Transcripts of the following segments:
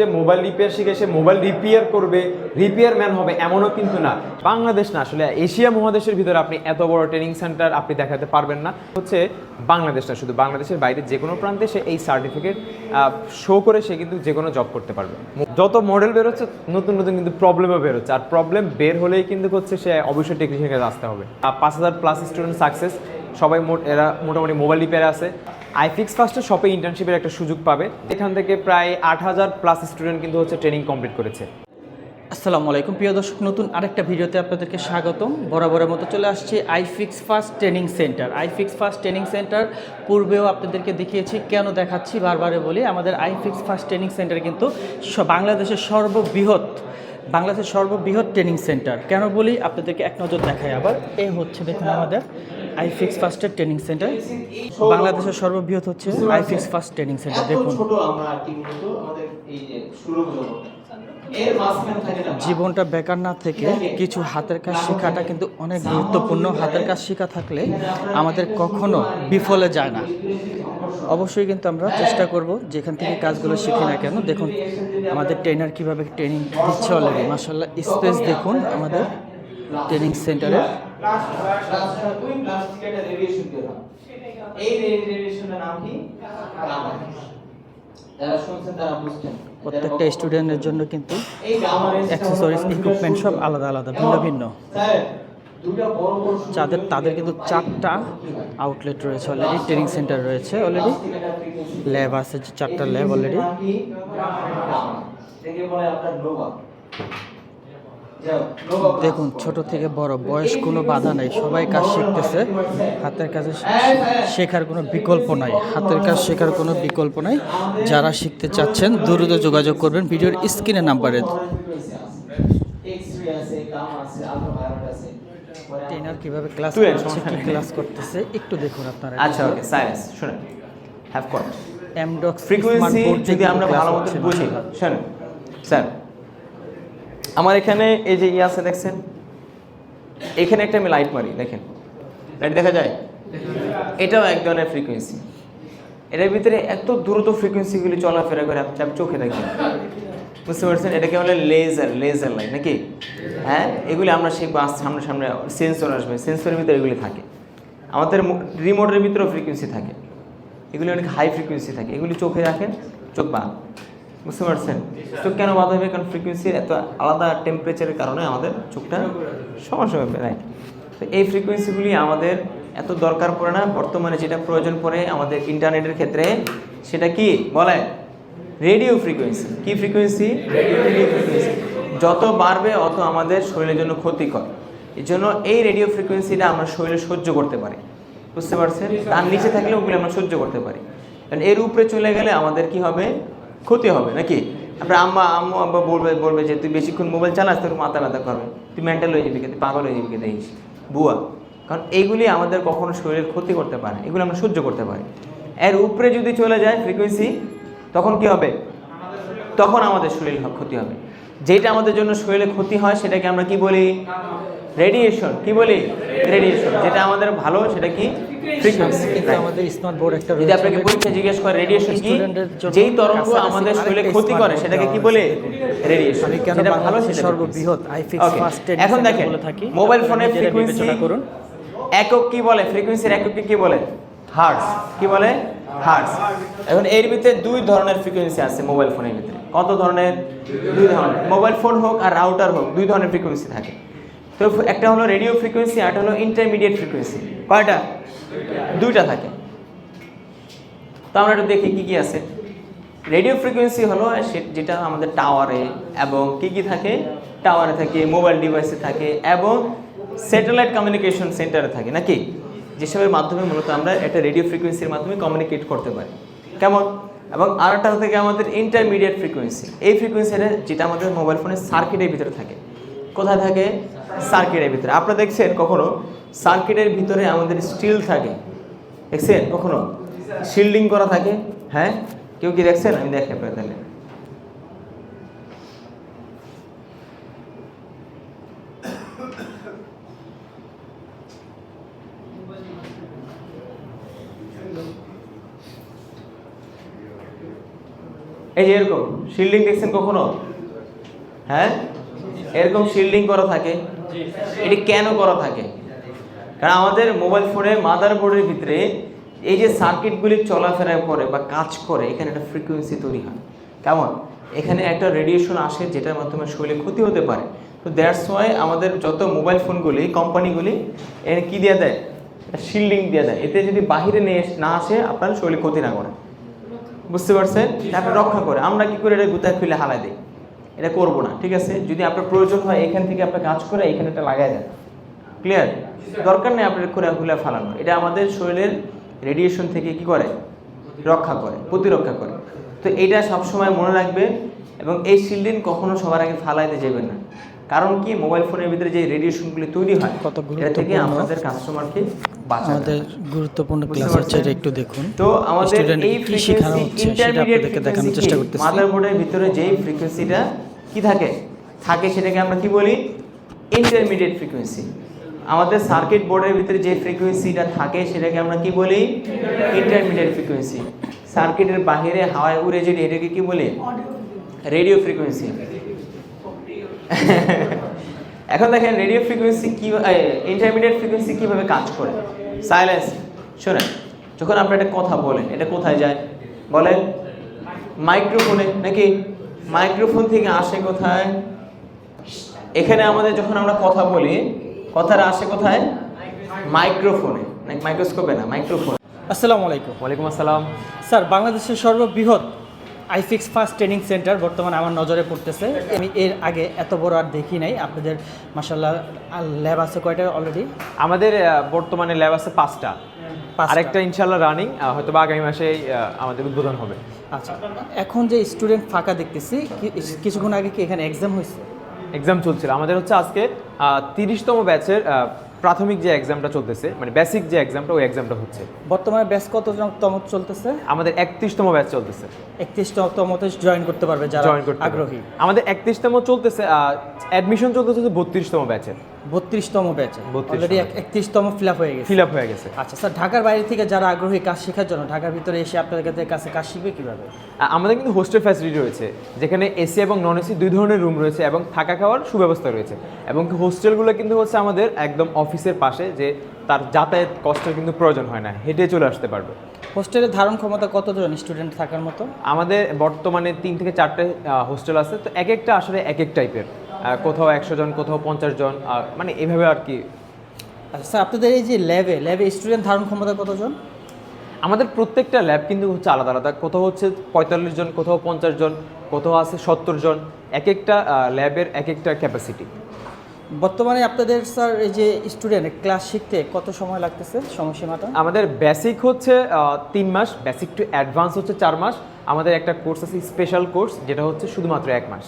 যে mobile repair শিখে সে মোবাইল রিপেয়ার করবে রিপেয়ার ম্যান হবে এমনও কিন্তু না। বাংলাদেশ না, আসলে এশিয়া মহাদেশের ভিতরে আপনি এত বড় ট্রেনিং সেন্টার আপনি দেখাতে পারবেন না। হচ্ছে বাংলাদেশ না, শুধু বাংলাদেশের বাইরে যে কোনো প্রান্তে সে এই সার্টিফিকেট শো করে সে কিন্তু যে কোনো জব করতে পারবে। যত মডেল বেরোচ্ছে, নতুন নতুন কিন্তু প্রবলেমও বেরোচ্ছে। আর প্রবলেম বের হলেই কিন্তু হচ্ছে সে অবশ্যই টেকনিশিয়ান কাছে আসতে হবে। পাঁচ হাজার প্লাস স্টুডেন্ট সাকসেস সবাই মোট, এরা মোটামুটি মোবাইল রিপেয়ারে আছে। আইফিক্স ফার্স্টে শপে ইন্টার্নশিপের একটা সুযোগ পাবে। এখান থেকে প্রায় আট হাজার প্লাস স্টুডেন্ট কিন্তু হচ্ছে ট্রেনিং কমপ্লিট করেছে। আসসালামু আলাইকুম, প্রিয় দর্শক, নতুন আরেকটা ভিডিওতে আপনাদেরকে স্বাগতম। বরাবরের মতো চলে আসছে iFix first training centre. IFix first training centre পূর্বেও আপনাদেরকে দেখিয়েছি, কেন দেখাচ্ছি বারবারে বলি, আমাদের আইফিক্স ফার্স্ট ট্রেনিং সেন্টার কিন্তু বাংলাদেশের সর্ববৃহৎ বাংলাদেশের সর্ববৃহৎ ট্রেনিং সেন্টার। কেন বলি? আপনাদেরকে এক নজর দেখাই আবার। এই হচ্ছে দেখুন আমাদের আইফিক্স ফার্স্টের ট্রেনিং সেন্টার। বাংলাদেশের সর্ববৃহৎ হচ্ছে আইফিক্স ফার্স্ট ট্রেনিং সেন্টার। দেখুন। জীবনটা বেকার না থেকে কিছু হাতের কাজ শেখাটা কিন্তু অনেক গুরুত্বপূর্ণ হাতের কাজ শেখা থাকলে আমাদের কখনো বিফলে যায় না অবশ্যই কিন্তু আমরা চেষ্টা করব যেখান থেকে কাজগুলো শিখি না কেন দেখুন আমাদের ট্রেনার কীভাবে ট্রেনিং দিচ্ছে অলরেডি মাসাল্লাহ স্পেস দেখুন আমাদের ট্রেনিং সেন্টারে হয় এই রেডিয়েশনের নাম কি যারা শুনছেন তারা বুঝছেন। প্রত্যেকটা স্টুডেন্টের জন্য কিন্তু অ্যাক্সেসরিজ ইকুইপমেন্ট সব আলাদা আলাদা ভিন্ন ভিন্ন। যাদের তাদের কিন্তু চারটা আউটলেট রয়েছে অলরেডি ট্রেনিং সেন্টার রয়েছে অলরেডি ল্যাব আছে চারটা ল্যাব অলরেডি দেখুন ছোট থেকে বড় বয়স কোনো বাধা নাই সবাই কাজ শিখতেছে হাতের কাজে শেখার কোনো বিকল্প নাই হাতের কাজ শেখার কোনো বিকল্প নাই যারা শিখতে চাচ্ছেন দ্রুত যোগাযোগ করবেন ভিডিওর স্ক্রিনে নাম্বারে। ট্রেনার কীভাবে ক্লাস করছে কি ক্লাস করতেছে একটু দেখুন আপনারা আচ্ছা ওকে সায়েন্স শুনেন। হ্যাভ কট এমডক্স ফ্রিকোয়েন্সি যদি আমরা ভালো মতো বুঝি শোনেন। স্যার আমার এখানে এই যে ইয়ে আছে, দেখছেন? এখানে একটা আমি লাইট মারি, দেখেন। লাইট দেখা যায়? এটাও এক ধরনের ফ্রিকোয়েন্সি এটার ভিতরে এত দ্রুত ফ্রিকোয়েন্সিগুলি চলাফেরা করে, আপনি চোখে দেখেন। বুঝতে পারছেন? এটাকে বলে লেজার লেজার লাইট নাকি? হ্যাঁ? এগুলি আমরা শিখব আস- সামনে সামনে সেন্সর আসবে সেন্সরের ভিতরে এগুলি থাকে। আমাদের রিমোটের ভিতরেও ফ্রিকোয়েন্সি থাকে। এগুলি অনেক হাই ফ্রিকোয়েন্সি থাকে। এগুলি চোখে রাখেন, চোখ বাঁধ। বুঝতে পারছেন? চোখ কেন বাঁধ হবে? কারণ ফ্রিকোয়েন্সির এত আলাদা টেম্পারেচারের কারণে আমাদের চোখটা সমস্যা হবে রাইট তো এই ফ্রিকোয়েন্সিগুলি আমাদের এত দরকার পড়ে না। বর্তমানে যেটা প্রয়োজন পড়ে আমাদের ইন্টারনেটের ক্ষেত্রে সেটা কি? বলে রেডিও ফ্রিকোয়েন্সি কি ফ্রিকোয়েন্সি রেডিও ফ্রিকোয়েন্সি যত বাড়বে অত আমাদের শরীরের জন্য ক্ষতিকর। এই জন্য এই রেডিও ফ্রিকোয়েন্সিটা আমরা শরীরে সহ্য করতে পারি। বুঝতে পারছেন? তার নিচে থাকলে ওগুলো আমরা সহ্য করতে পারি। কারণ এর উপরে চলে গেলে আমাদের কি হবে? ক্ষতি হবে নাকি? আপনার আম্মা আম্মু আব্বা বলবে বলবে যে তুই বেশিক্ষণ মোবাইল চালাস তোর মাথা ব্যথা করবে। তুই মেন্টাল হয়ে যাবি কে, তুই পাগল হয়ে যাবি দেখিস। বুয়া। কারণ এইগুলি আমাদের কখনো শরীরের ক্ষতি করতে পারে। এগুলো আমরা সহ্য করতে পারি। এর উপরে যদি চলে যায় ফ্রিকোয়েন্সি তখন কি হবে? তখন আমাদের শরীর ক্ষতি হবে। যেটা আমাদের জন্য শরীরে ক্ষতি হয় সেটাকে আমরা কি বলি? রেডিয়েশন কি বলি? রেডিয়েশন যেটা আমাদের ভালো সেটা কি? ফ্রিকোয়েন্সি আমাদের স্মার্ট বোর্ড একটা যদি আপনাকে পরীক্ষা জিজ্ঞেস করে রেডিয়েশন কি? যেই তরঙ্গ আমাদের শরীরে ক্ষতি করে সেটাকে কি বলে? রেডিয়েশন আমি কেন ভালো সেটা সর্ববৃহৎ আইফিক্স Okay, ফার্স্ট এখন দেখেন মোবাইল আপনারা ফোনের ফ্রিকোয়েন্সি করুন। একক কি বলে? ফ্রিকোয়েন্সির এককে কি বলে? হার্টস কি বলে? হার্টস এখন এর ভিতরে দুই ধরনের ফ্রিকোয়েন্সি আছে মোবাইল ফোনের ভিতরে। কত ধরনের? দুই ধরনের। মোবাইল ফোন হোক আর রাউটার হোক দুই ধরনের ফ্রিকোয়েন্সি থাকে। তো একটা হলো রেডিও ফ্রিকোয়েন্সি আর হলো ইন্টারমিডিয়েট ফ্রিকোয়েন্সি কয়টা? দুইটা থাকে। তো আমরা একটু দেখি কী কী আছে। রেডিও ফ্রিকোয়েন্সি হলো যেটা আমাদের টাওয়ারে এবং কী কী থাকে? টাওয়ারে থাকে মোবাইল ডিভাইসে থাকে এবং স্যাটেলাইট কমিউনিকেশন সেন্টারে থাকে, নাকি? যেসবের মাধ্যমে মূলত আমরা একটা রেডিও ফ্রিকোয়েন্সির মাধ্যমে কমিউনিকেট করতে পারি। কেমন? এবং আরেকটা থেকে আমাদের ইন্টারমিডিয়েট ফ্রিকোয়েন্সি এই ফ্রিকোয়েন্সিটা যেটা আমাদের মোবাইল ফোনের সার্কিটের ভিতরে থাকে। কোথায় থাকে? সার্কিটের ভিতরে। আপনারা দেখছেন কখনো সার্কিটের ভিতরে আমাদের স্টিল থাকে। দেখছেন কখনো? শিল্ডিং করা থাকে। হ্যাঁ? কেউ কি দেখছেন? আমি দেখে আপনার তাহলে এই যে এরকম, শিল্ডিং দেখছেন কখনো? হ্যাঁ? এরকম শিল্ডিং করা থাকে। এটি কেন করা থাকে? কারণ আমাদের মোবাইল ফোনে মাদারবোর্ডের ভিতরে এই যে সার্কিটগুলি চলাফেরা করে বা কাজ করে এখানে একটা ফ্রিকোয়েন্সি তৈরি হয়। কেমন? এখানে একটা রেডিয়েশন আসে যেটার মাধ্যমে শরীরে ক্ষতি হতে পারে। তো দ্যাটস ওয়াই আমাদের যত মোবাইল ফোনগুলি কোম্পানিগুলি এর কী দিয়ে দেয়? শিল্ডিং দিয়ে দেয়। এতে যদি বাহিরে নিয়ে না আসে আপনার শরীরে ক্ষতি না করে। বুঝতে পারছেন? তাকে রক্ষা করে। আমরা কি করে এটা গুতায় খুলে হালাই দিই? এটা করব না ঠিক আছে? যদি আপনার প্রয়োজন হয় এখান থেকে আপনার কাজ করে এখানে এটা লাগাই দেন। ক্লিয়ার দরকার নেই আপনার খুলে খুলে ফালানো। এটা আমাদের শরীরের রেডিয়েশন থেকে কি করে? রক্ষা করে প্রতিরক্ষা করে। তো এইটা সবসময় মনে রাখবে এবং এই শিল্ডিং কখনো সবার আগে ফালাইতে যাবেন না। কারণ কি? মোবাইল ফোনের ভিতরে যে রেডিয়েশনগুলি তৈরি হয় কত এটা থেকে আমাদের কাস্টমারকে বাঁচাতে আমাদের গুরুত্বপূর্ণ ক্লাস হচ্ছে এটা একটু দেখুন। তো আমাদের এই ফ্রিকোয়েন্সি ইন্টারমিডিয়েট দেখানোর চেষ্টা করতেছি। মাদারবোর্ডের ভিতরে যেই ফ্রিকোয়েন্সিটা কি থাকে? থাকে সেটাকে আমরা কি বলি? ইন্টারমিডিয়েট ফ্রিকোয়েন্সি আমাদের সার্কিট বোর্ডের ভিতরে যে ফ্রিকোয়েন্সিটা থাকে, সেটাকে আমরা কি বলি? ইন্টারমিডিয়েট ফ্রিকোয়েন্সি সার্কিটের বাইরে হাওয়ায় উড়ে যেটা, এটাকে কি বলি? রেডিও ফ্রিকোয়েন্সি এখন দেখেন রেডিও ফ্রিকোয়েন্সি কি ইন্টারমিডিয়েট ফ্রিকোয়েন্সি কীভাবে কাজ করে? সাইলেন্স শোনেন, যখন আপনি একটা কথা বলেন, এটা কোথায় যায়? বলেন? মাইক্রোফোনে নাকি? মাইক্রোফোন থেকে আসে কোথায়? এখানে আমাদের যখন আমরা কথা বলি কথাটা আসে কোথায়? মাইক্রোফোনে। নাকি মাইক্রোস্কোপে না মাইক্রোফোন। আসসালামু আলাইকুম। ওয়ালাইকুম আসসালাম। স্যার বাংলাদেশের সর্ববৃহৎ আইফিক্স ফার্স্ট ট্রেনিং সেন্টার বর্তমানে আমার নজরে পড়তেছে। আমি এর আগে এত বড় আর দেখি নাই। আপনাদের মাসাল্লাহ ল্যাব আছে কয়টা অলরেডি আমাদের বর্তমানে ল্যাব আছে পাঁচটা। আরেকটা ইনশাল্লাহ রানিং হয়তো বা আগামী আহ, আমাদের উদ্বোধন হবে। আচ্ছা এখন যে স্টুডেন্ট ফাঁকা দেখতেছি কিছুক্ষণ আগে কি এখানে এক্সাম হয়েছে? এক্সাম চলছিল। আমাদের হচ্ছে আজকে তিরিশতম ব্যাচের প্রাথমিক যে এক্সামটা চলতেছে মানে বেসিক যে এক্সামটা ওই এক্সামটা হচ্ছে। বর্তমানে ব্যাচ কততম চলতেছে? আমাদের একত্রিশতম ব্যাচ চলতেছে। একত্রিশতমতে জয়েন করতে পারবে যারা জয়েন করতে আগ্রহী। আমাদের একত্রিশতম চলতেছে অ্যাডমিশন চলতেছে বত্রিশতম ব্যাচের বত্রিশতম ব্যাচে 32 অলরেডি একত্রিশতম ফিল আপ হয়ে গেছে। ফিল আপ হয়ে গেছে। আচ্ছা স্যার ঢাকার বাইরে থেকে যারা আগ্রহী কাজ শেখার জন্য ঢাকার ভিতরে এসে আপনাদের কাছে কাজ শিখবে কীভাবে? আমাদের কিন্তু হোস্টেল ফ্যাসিলিটি রয়েছে যেখানে এসি এবং নন এসি দুই ধরনের রুম রয়েছে এবং থাকা খাওয়ার সুব্যবস্থা রয়েছে। এবং হোস্টেলগুলো কিন্তু হচ্ছে আমাদের একদম অফিসের পাশে যে তার যাতায়াত কষ্টের কিন্তু প্রয়োজন হয় না হেঁটে চলে আসতে পারবে। হোস্টেলের ধারণ ক্ষমতা কতজন স্টুডেন্ট থাকার মতো? আমাদের বর্তমানে তিন থেকে চারটে হোস্টেল আছে তো এক একটা আসলে এক এক টাইপের কোথাও একশো জন কোথাও পঞ্চাশ জন আহ, মানে এভাবে আর কি। আচ্ছা স্যার আপনাদের এই যে ল্যাবে ল্যাবে স্টুডেন্ট ধারণ ক্ষমতা কতজন? আমাদের প্রত্যেকটা ল্যাব কিন্তু হচ্ছে আলাদা আলাদা। কোথাও হচ্ছে পঁয়তাল্লিশ জন কোথাও পঞ্চাশ জন কোথাও আছে সত্তর জন। এক একটা ল্যাবের এক একটা ক্যাপাসিটি বর্তমানে আপনাদের স্যার এই যে স্টুডেন্ট ক্লাস শিখতে কত সময় লাগতেছে সময়সীমাটা? আমাদের বেসিক হচ্ছে তিন মাস বেসিক টু অ্যাডভান্স হচ্ছে চার মাস। আমাদের একটা কোর্স আছে স্পেশাল কোর্স যেটা হচ্ছে শুধুমাত্র এক মাস।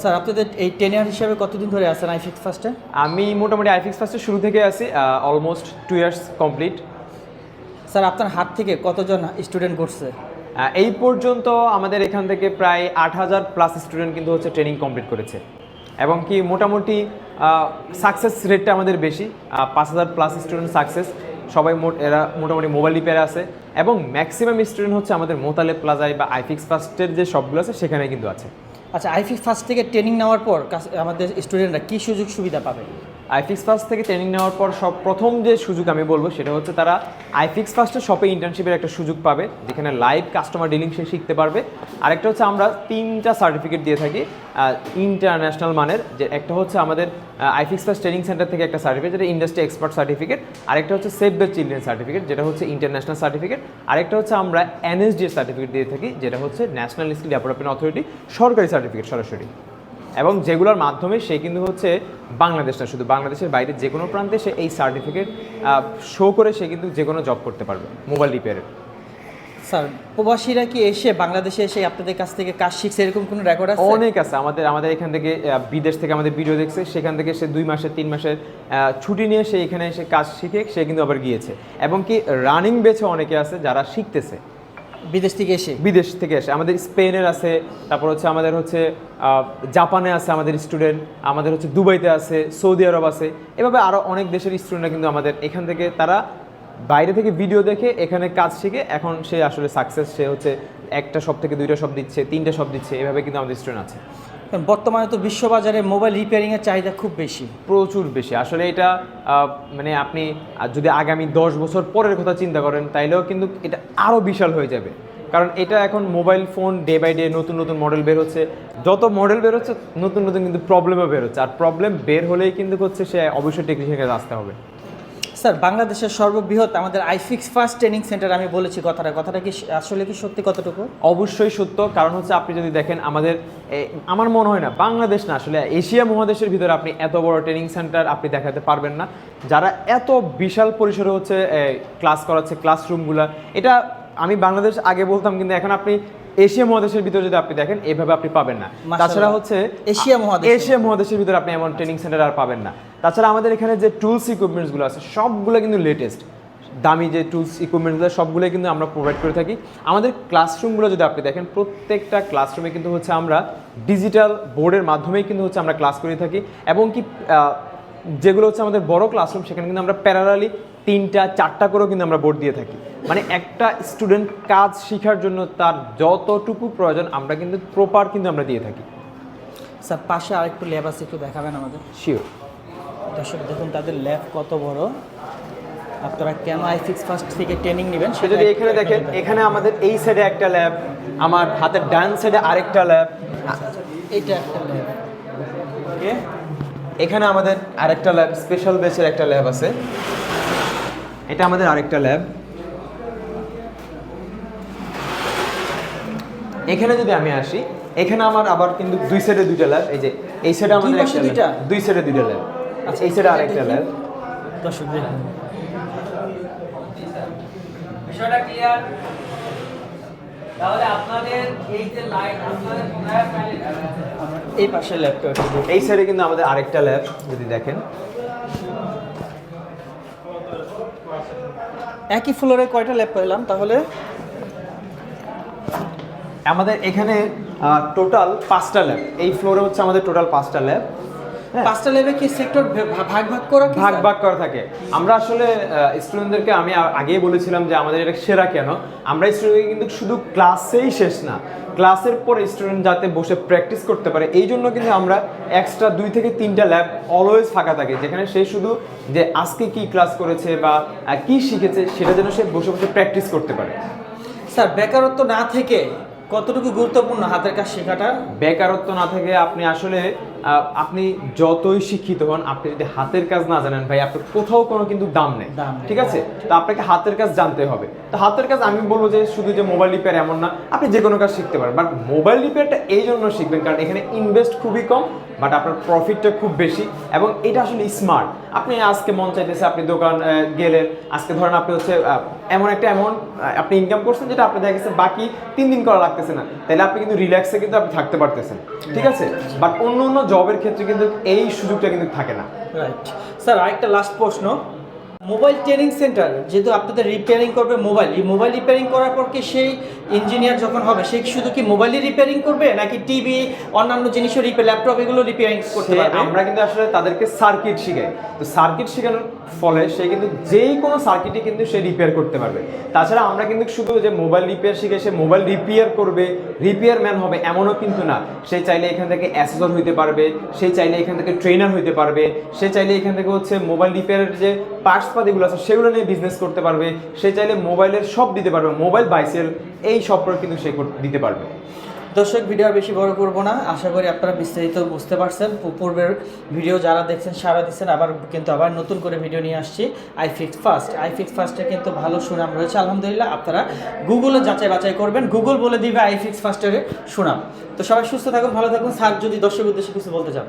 স্যার আপনাদের এই টেনিয়ার হিসাবে কতদিন ধরে আছেন আইফিক্স ফার্স্টে আমি মোটামুটি আইফিক্স ফার্স্টে শুরু থেকে আছি almost two years complete sir আপনার হাত থেকে কতজন স্টুডেন্ট করছে এই পর্যন্ত আমাদের এখান থেকে প্রায় আট হাজার প্লাস স্টুডেন্ট কিন্তু হচ্ছে ট্রেনিং কমপ্লিট করেছে। এবং কি মোটামুটি সাকসেস রেটটা আমাদের বেশি পাঁচ হাজার প্লাস স্টুডেন্ট সাকসেস সবাই মোট এরা মোটামুটি মোবাইল রিপেয়ারে আছে। এবং ম্যাক্সিমাম স্টুডেন্ট হচ্ছে আমাদের মোতালে প্লাজায় বা আইফিক্স ফার্স্টের যে সবগুলো আছে সেখানে কিন্তু আছে। আচ্ছা আইফি ফার্স্ট থেকে ট্রেনিং নেওয়ার পর আমাদের স্টুডেন্টরা কী সুযোগ সুবিধা পাবে? আইফিক্স ফার্স্ট থেকে ট্রেনিং নেওয়ার পর সব প্রথম যে সুযোগ আমি বলব সেটা হচ্ছে তারা আইফিক্স ফার্স্টের শপে ইন্টার্নশিপের একটা সুযোগ পাবে, যেখানে লাইভ কাস্টমার ডিলিং সে শিখতে পারবে। আরেকটা হচ্ছে আমরা তিনটা সার্টিফিকেট দিয়ে থাকি ইন্টারন্যাশনাল মানের, যে একটা হচ্ছে আমাদের আইফিক্স ফার্স্ট ট্রেনিং সেন্টার থেকে একটা সার্টিফিকেট যেটা ইন্ডাস্ট্রি এক্সপার্ট সার্টিফিকেট আরেকটা হচ্ছে সেভ দ্য চিলড্রেন সার্টিফিকেট যেটা হচ্ছে ইন্টারন্যাশনাল সার্টিফিকেট আরেকটা হচ্ছে আমরা এনএসডি সার্টিফিকেট দিয়ে থাকি, যেটা হচ্ছে ন্যাশনাল স্কিল ডেভেলপমেন্ট অথরিটি সরকারি সার্টিফিকেট সরাসরি। এবং যেগুলোর মাধ্যমে সে কিন্তু হচ্ছে বাংলাদেশ না শুধু বাংলাদেশের বাইরে যে কোনো প্রান্তে সে এই সার্টিফিকেট শো করে সে কিন্তু যে কোনো জব করতে পারবে মোবাইল রিপেয়ারের স্যার প্রবাসীরা কি এসে বাংলাদেশে এসে আপনাদের কাছ থেকে কাজ শিখছে? এরকম কোনো রেকর্ড আছে? অনেক আছে। আমাদের আমাদের এখান থেকে বিদেশ থেকে আমাদের ভিডিও দেখছে। সেখান থেকে সে দুই মাসের তিন মাসের ছুটি নিয়ে সে এখানে এসে কাজ শিখে সে কিন্তু আবার গিয়েছে। এবং কি রানিং বেছে অনেকে আছে যারা শিখতেছে। বিদেশ থেকে এসে? বিদেশ থেকে এসে। আমাদের স্পেনের আছে, তারপর হচ্ছে আমাদের হচ্ছে জাপানে আছে আমাদের স্টুডেন্ট, আমাদের হচ্ছে দুবাইতে আছে, সৌদি আরব আছে। এভাবে আরও অনেক দেশের স্টুডেন্টরা কিন্তু আমাদের এখান থেকে, তারা বাইরে থেকে ভিডিও দেখে এখানে কাজ শিখে এখন সে আসলে সাকসেস সে হচ্ছে একটা সব থেকে দুইটা সব দিচ্ছে, তিনটা সব দিচ্ছে, এভাবে কিন্তু আমাদের স্টুডেন্ট আছে। বর্তমানে তো বিশ্ববাজারে মোবাইল রিপেয়ারিংয়ের চাহিদা খুব বেশি। প্রচুর বেশি। আসলে এটা মানে আপনি যদি আগামী দশ বছর পরের কথা চিন্তা করেন, তাইলেও কিন্তু এটা আরও বিশাল হয়ে যাবে। কারণ এটা এখন mobile phone day by day নতুন নতুন মডেল বের হচ্ছে। যত মডেল বের হচ্ছে, নতুন নতুন কিন্তু প্রবলেমও বের হচ্ছে। আর প্রবলেম বের হলেই কিন্তু হচ্ছে সে অবশ্যই টেকনিশিয়ানের কাছে আসতে হবে। স্যার বাংলাদেশের সর্ববৃহৎ আমাদের আইফিক্স ফার্স্ট ট্রেনিং সেন্টার আমি বলেছি কথাটা। কথাটা কি আসলে কি সত্যি কতটুকু? অবশ্যই সত্য। কারণ হচ্ছে আপনি যদি দেখেন আমাদের আমার মনে হয় না বাংলাদেশ না আসলে এশিয়া মহাদেশের ভিতরে আপনি এত বড় ট্রেনিং সেন্টার আপনি দেখাতে পারবেন না। যারা এত বিশাল পরিসরে হচ্ছে ক্লাস করাচ্ছে ক্লাসরুমগুলো এটা আমি বাংলাদেশ আগে বলতাম কিন্তু এখন আপনি এশিয়া মহাদেশের ভিতরে যদি আপনি দেখেন এভাবে আপনি পাবেন না। তাছাড়া হচ্ছে এশিয়া মহাদেশে। এশিয়া মহাদেশের ভিতরে আপনি এমন ট্রেনিং সেন্টার আর পাবেন না। তাছাড়া আমাদের এখানে যে টুলস ইকুইপমেন্টসগুলো আছে সবগুলো কিন্তু লেটেস্ট দামি যে টুলস ইকুইপমেন্টসগুলো সবগুলো কিন্তু আমরা প্রোভাইড করে থাকি। আমাদের ক্লাসরুমগুলো যদি আপনি দেখেন প্রত্যেকটা ক্লাসরুমে কিন্তু হচ্ছে আমরা ডিজিটাল বোর্ডের মাধ্যমেই কিন্তু হচ্ছে আমরা ক্লাস করে থাকি। এবং কি যেগুলো হচ্ছে আমাদের বড় ক্লাসরুম সেখানে কিন্তু আমরা প্যারালালি তিনটা চারটা করেও কিন্তু আমরা বোর্ড দিয়ে থাকি। মানে একটা স্টুডেন্ট কাজ শেখার জন্য তার যতটুকু প্রয়োজন আমরা কিন্তু প্রপার কিন্তু আমরা দিয়ে থাকি। স্যার পাশে আরেকটু ল্যাব আছে একটু দেখাবেন আমাদের? শিওর দর্শক দেখুন তাদের ল্যাব কত বড়। আপনারা কেন আই সিক্স ফার্স্ট থেকে ট্রেনিং নেবেন সে যদি এখানে দেখেন এখানে আমাদের এই সাইডে একটা ল্যাব আমার হাতের ডান সাইডে আরেকটা ল্যাব এইটা একটা ল্যাব ওকে এখানে আমাদের আরেকটা ল্যাব স্পেশাল বেসের একটা ল্যাব আছে। এটা আমাদের আরেকটা ল্যাব এখানে যদি আমি আসি এখানে আমার আবার কিন্তু দুই সাইডে দুইটা ল্যাব এই যে এই সাইডে আমাদের দুইটা? দুই সাইডে দুইটা ল্যাব আচ্ছা, এই সাইডে আরেকটা ল্যাব দর্শক দেখুন। বিষয়টা ক্লিয়ার তাহলে আপনাদের এই যে লাইট আপনাদের এই পাশে ল্যাবটা এই সাইডে কিন্তু আমাদের আরেকটা ল্যাব যদি দেখেন। একই ফ্লোরে কয়টা ল্যাব পেলাম তাহলে? আমাদের এখানে টোটাল পাঁচটা ল্যাব এই ফ্লোরে হচ্ছে আমাদের টোটাল পাঁচটা ল্যাব পাঁচটা ল্যাবে কি সেক্টর ভাগ ভাগ করা ভাগ ভাগ করা থাকে। আমরা আসলে স্টুডেন্টদেরকে আমি আগেই বলেছিলাম যে আমাদের এটা সেরা কেন? আমরা স্টুডেন্টকে কিন্তু শুধু ক্লাসেই শেষ না ক্লাসের পরে স্টুডেন্ট যাতে বসে প্র্যাকটিস করতে পারে এই জন্য কিন্তু আমরা এক্সট্রা দুই থেকে তিনটা ল্যাব অলওয়েজ ফাঁকা থাকে যেখানে সে শুধু যে আজকে কি ক্লাস করেছে বা কি শিখেছে সেটা যেন সে বসে বসে প্র্যাকটিস করতে পারে। স্যার বেকারত্ব না থেকে কতটুকু গুরুত্বপূর্ণ হাতের কাজ শেখাটা? বেকারত্ব না থেকে আপনি আসলে আপনি যতই শিক্ষিত হন আপনি যদি হাতের কাজ না জানেন ভাই আপনার কোথাও কোনো কিন্তু দাম নেই। ঠিক আছে? তো আপনাকে হাতের কাজ জানতে হবে। তো হাতের কাজ আমি বলব যে শুধু যে মোবাইল রিপেয়ার এমন না আপনি যে কোনো কাজ শিখতে পারেন। বাট মোবাইল রিপেয়ারটা এই জন্য শিখবেন কারণ এখানে ইনভেস্ট খুবই কম বাট আপনার প্রফিটটা খুব বেশি এবং এটা আসলে স্মার্ট আপনি আজকে মন চাইতেছে আপনি দোকান গেলেন আজকে ধরেন আপনি হচ্ছে এমন একটা অ্যামাউন্ট আপনি ইনকাম করছেন যেটা আপনি দেখা গেছে বাকি তিন দিন করা লাগতেছে না। তাহলে আপনি কিন্তু রিল্যাক্সে কিন্তু আপনি থাকতে পারতেছেন। ঠিক আছে? বাট অন্য অন্য জবের ক্ষেত্রে কিন্তু এই সুযোগটা কিন্তু থাকে না। রাইট স্যার আরেকটা লাস্ট প্রশ্ন। মোবাইল ট্রেনিং সেন্টার যেহেতু আপনাদের রিপেয়ারিং করবে মোবাইল এই মোবাইল রিপেয়ারিং করার পর কি সেই ইঞ্জিনিয়ার যখন হবে সে শুধু কি মোবাইলই রিপেয়ারিং করবে নাকি টিভি অন্যান্য জিনিসও রিপেয়ার ল্যাপটপ এগুলো রিপেয়ারিং করতে পারবে? আমরা কিন্তু আসলে তাদেরকে সার্কিট শিখাই। তো সার্কিট শেখানোর ফলে সে কিন্তু যেই কোনো সার্কিটই কিন্তু সে রিপেয়ার করতে পারবে। তাছাড়া আমরা কিন্তু শুধু যে মোবাইল রিপেয়ার শিখে সে মোবাইল রিপেয়ার করবে রিপেয়ার ম্যান হবে এমনও কিন্তু না। সে চাইলে এখান থেকে অ্যাসেসর হইতে পারবে সে চাইলে এখান থেকে ট্রেনার হইতে পারবে সে চাইলে এখান থেকে হচ্ছে মোবাইল রিপেয়ারের যে পার্টস পাতিগুলো আছে, সেগুলো নিয়ে বিজনেস করতে পারবে। সে চাইলে মোবাইলের সব দিতে পারবে, মোবাইল বাইসেল এই সবগুলো কিন্তু সে দিতে পারবে। দর্শক ভিডিও আর বেশি বড় করব না। আশা করি আপনারা বিস্তারিত বুঝতে পারছেন। পূর্বের ভিডিও যারা দেখছেন, সারা দিচ্ছেন, আবার কিন্তু আবার নতুন করে ভিডিও নিয়ে আসছি। IFix first iFix ফার্স্টে কিন্তু ভালো সুনাম রয়েছে। আলহামদুলিল্লাহ, আপনারা গুগলে যাচাই বাছাই করবেন। গুগল বলে দিবে আই ফিক্স ফার্স্টের সুনাম। তো সবাই সুস্থ থাকুন, ভালো থাকুন। স্যার, যদি দর্শক উদ্দেশ্যে কিছু বলতে চান।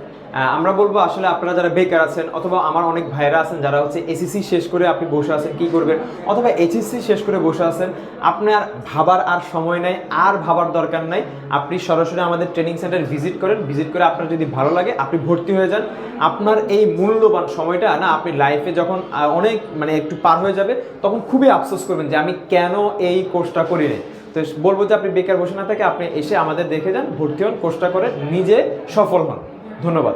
আমরা বলব আসলে আপনারা যারা বেকার আছেন অথবা আমার অনেক ভাইরা আছেন যারা হচ্ছে এসএসসি শেষ করে আপনি বসে আছেন, কি করবেন? অথবা এইচএসসি শেষ করে বসে আছেন, আপনার ভাবার আর সময় নাই, আর ভাবার দরকার নাই। আপনি সরাসরি আমাদের ট্রেনিং সেন্টার ভিজিট করেন ভিজিট করে আপনার যদি ভালো লাগে, আপনি ভর্তি হয়ে যান। আপনার এই মূল্যবান সময়টা না, আপনি লাইফে যখন অনেক মানে একটু পার হয়ে যাবে, তখন খুবই আফসোস করবেন যে আমি কেন এই কোর্সটা করি নাই তো বলব যে আপনি বেকার বসে না থাকে আপনি এসে আমাদের দেখে যান, ভর্তি হন কোর্সটা করে নিজে সফল হন। ধন্যবাদ।